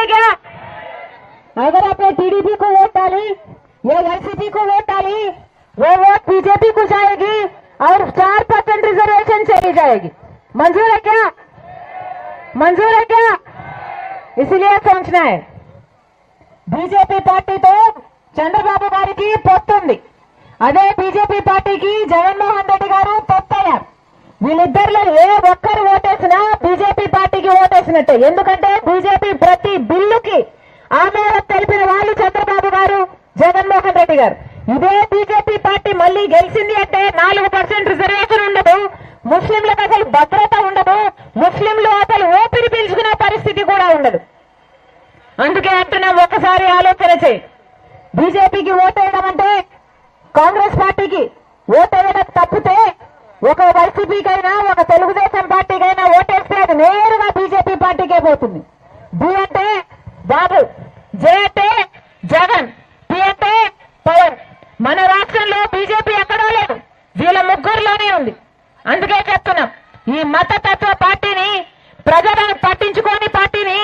है क्या अगर आपने टीडीपी को वोट डाली या एनसीपी को वोट डाली वो वोट बीजेपी को जाएगी और चार परसेंट रिजर्वेशन चली जाएगी मंजूर है क्या मंजूर है क्या इसलिए सोचना है బీజేపీ పార్టీతో చంద్రబాబు గారికి పొత్తుంది అదే బీజేపీ పార్టీకి జగన్మోహన్ రెడ్డి గారు పొత్తయ్యారు వీళ్ళిద్దరిలో ఏ ఒక్కరు ఓటేసినా బీజేపీ పార్టీకి ఓటేసినట్టే. ఎందుకంటే బీజేపీ ప్రతి బిల్లుకి ఆమె తెలిపిన వాళ్ళు చంద్రబాబు గారు జగన్మోహన్ రెడ్డి గారు. ఇదే బీజేపీ పార్టీ మళ్ళీ గెలిచింది అంటే నాలుగు పర్సెంట్ రిజర్వేషన్ ఉండదు ముస్లింలకు అసలు భద్రత ఉండదు ముస్లింలు అసలు ఓపిరి పీల్చుకునే పరిస్థితి కూడా ఉండదు. అందుకే అంటున్నాం ఒకసారి ఆలోచన చేయి. బీజేపీకి ఓటేయడం అంటే కాంగ్రెస్ పార్టీకి ఓటేయడం తప్పితే ఒక వైసీపీకైనా ఒక తెలుగుదేశం పార్టీకైనా ఓటేస్తే అది నేరుగా బీజేపీ పార్టీకే పోతుంది. బి అంటే బాబు జే అంటే జగన్ పి అంటే పవన్. మన రాష్ట్రంలో బీజేపీ ఎక్కడా లేదు. వీళ్ళ ముగ్గురులోనే ఉంది. అందుకే చెప్తున్నాం ఈ మత పార్టీని ప్రజలను పట్టించుకోని పార్టీని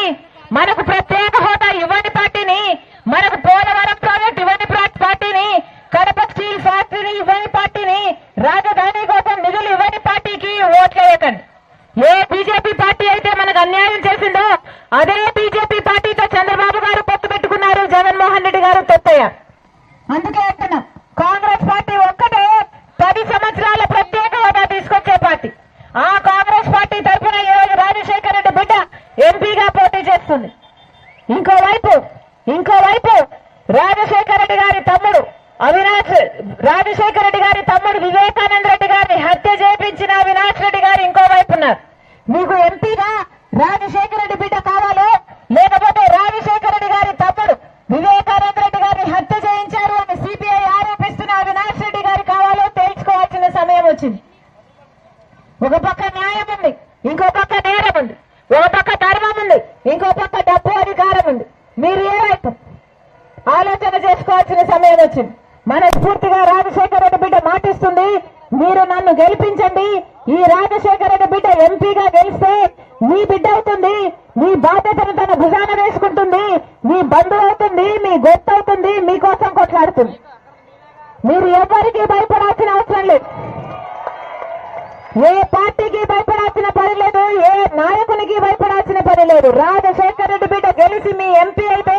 మనకు ప్రత్యేక హోదా ఇవ్వని పార్టీని మనకు పోలవరం ప్రాజెక్ట్ ఇవ్వని ప్రా- పార్టీని కడప పార్టీని ఇవ్వని పార్టీని రాజధాని కోసం నిధులు ఇవ్వని పార్టీకి ఓట్లేయకండి ఏ బీజేపీ పార్టీ అయితే మనకు అన్యాయం చేసిందో అదే బీజేపీ పార్టీతో చంద్రబాబు గారు పొత్తు పెట్టుకున్నారు జగన్మోహన్ రెడ్డి గారు తొత్తయ్యారు అందుకే అంటున్నాం కాంగ్రెస్ పార్టీ ఒక్కటే పది సంవత్సరాల ప్రత్యేక హోదా తీసుకొచ్చే పార్టీ. ఆ కాంగ్రెస్ పార్టీ తరఫున ఈరోజు రాజశేఖర రెడ్డి బిడ్డ ఎంపీగా పోటీ చేస్తుంది. ఇంకోవైపు ఇంకోవైపు రాజశేఖర రెడ్డి గారి తమ్ముడు అవినాష్ రాజశేఖర రెడ్డి గారి తమ్ముడు వివేకానంద రెడ్డి గారిని హత్య చేయించిన అవినాష్ రెడ్డి గారు ఇంకోవైపు ఉన్నారు. మీకు ఎంపీగా రాజశేఖర రెడ్డి బిడ్డ కావాలో లేకపోతే రాజశేఖర రెడ్డి గారి తమ్ముడు వివేకానంద రెడ్డి గారిని హత్య చేయించారు అని సిపిఐ ఆరోపిస్తున్న అవినాష్ రెడ్డి గారు కావాలో తేల్చుకోవాల్సిన సమయం వచ్చింది. ఒక పక్క న్యాయం ఉంది ఇంకో పక్క నేరం ఉంది. ఒక పక్క ధర్మం ఉంది ఇంకో పక్క డబ్బు అధికారం ఉంది. మీరు ఏ వైపు? ఆలోచన చేసుకోవాల్సిన సమయం వచ్చింది. మనస్ఫూర్తిగా రాజశేఖర రెడ్డి బిడ్డ మాటిస్తుంది. మీరు నన్ను గెలిపించండి. ఈ రాజశేఖర రెడ్డి బిడ్డ ఎంపీగా గెలిస్తే మీ బిడ్డ అవుతుంది. మీ బాధ్యతను తన భుజాన వేసుకుంటుంది. మీ బంధువు అవుతుంది. మీ గొప్ప అవుతుంది. మీకోసం కొట్లాడుతుంది. మీరు ఎవరికి భయపడాల్సిన అవసరం లేదు. ఏ పార్టీకి భయపడాల్సిన పని లేదు. ఏ నాయకునికి భయపడాల్సిన పని లేదు. రాజశేఖర రెడ్డి బిడ్డ గెలిచి మీ ఎంపీ అయితే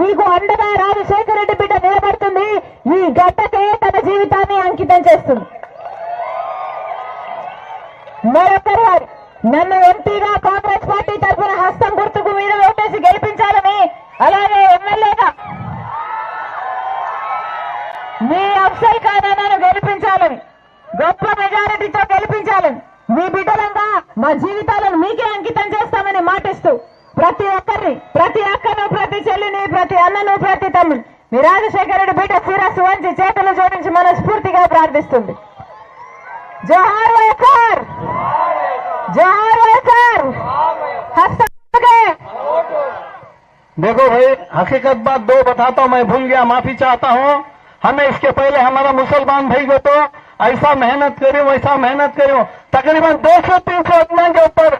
మీకు అండగా రాజశేఖర రెడ్డి బిడ్డ నిలబడుతుంది. ఈ గడ్డకే తన జీవితాన్ని అంకితం చేస్తుంది. మరొకరు వారు నన్ను ఎంపీగా కాంగ్రెస్ పార్టీ తరఫున హస్తం గుర్తుకు మీద ఓటేసి గెలిపించాలని అలాగే ఎమ్మెల్యేగా మీ అఫ్సల్ ఖానాను గెలిపించాలని గొప్ప మెజారిటీతో గెలిపించాలని మీ బిడ్డలంగా మా జీవితాలను మీకే అంకితం చేస్తామని మాటిస్తూ ప్రతి ఒక్కరిని ప్రతి అక్కను ప్రతి చెల్లిని ప్రతి అన్నను ప్రతి తమ్ముని మీ రాజశేఖర రెడ్డి బిడ్డ శిరస్సు వంచి చేతులు జోడించి మనస్ఫూర్తిగా ప్రార్థిస్తుంది జోహార్ వైఎస్ఆర్ జోహార్ వైఎస్ఆర్ హస్తం देखो भाई हकीकत बात दो बताता हूँ मैं भूल गया माफी चाहता हूँ हमें इसके पहले हमारा मुसलमान भाई को तो ऐसा मेहनत करी वैसा मेहनत करी तकरीबन दो सौ तीन सौ आदमी के ऊपर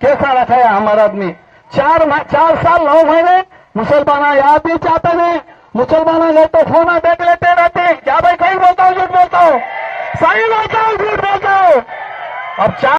कैसा रखा है हमारा आदमी चार म- चार साल नौ महीने मुसलमान याद भी चाहते नहीं मुसलमान लोग तो फ़ोन देख लेते रहते हैं। क्या भाई कहीं बोलता हूँ, झूठ बोलता हूँ? सही बोलता हूँ, झूठ बोलता हूँ। अब चार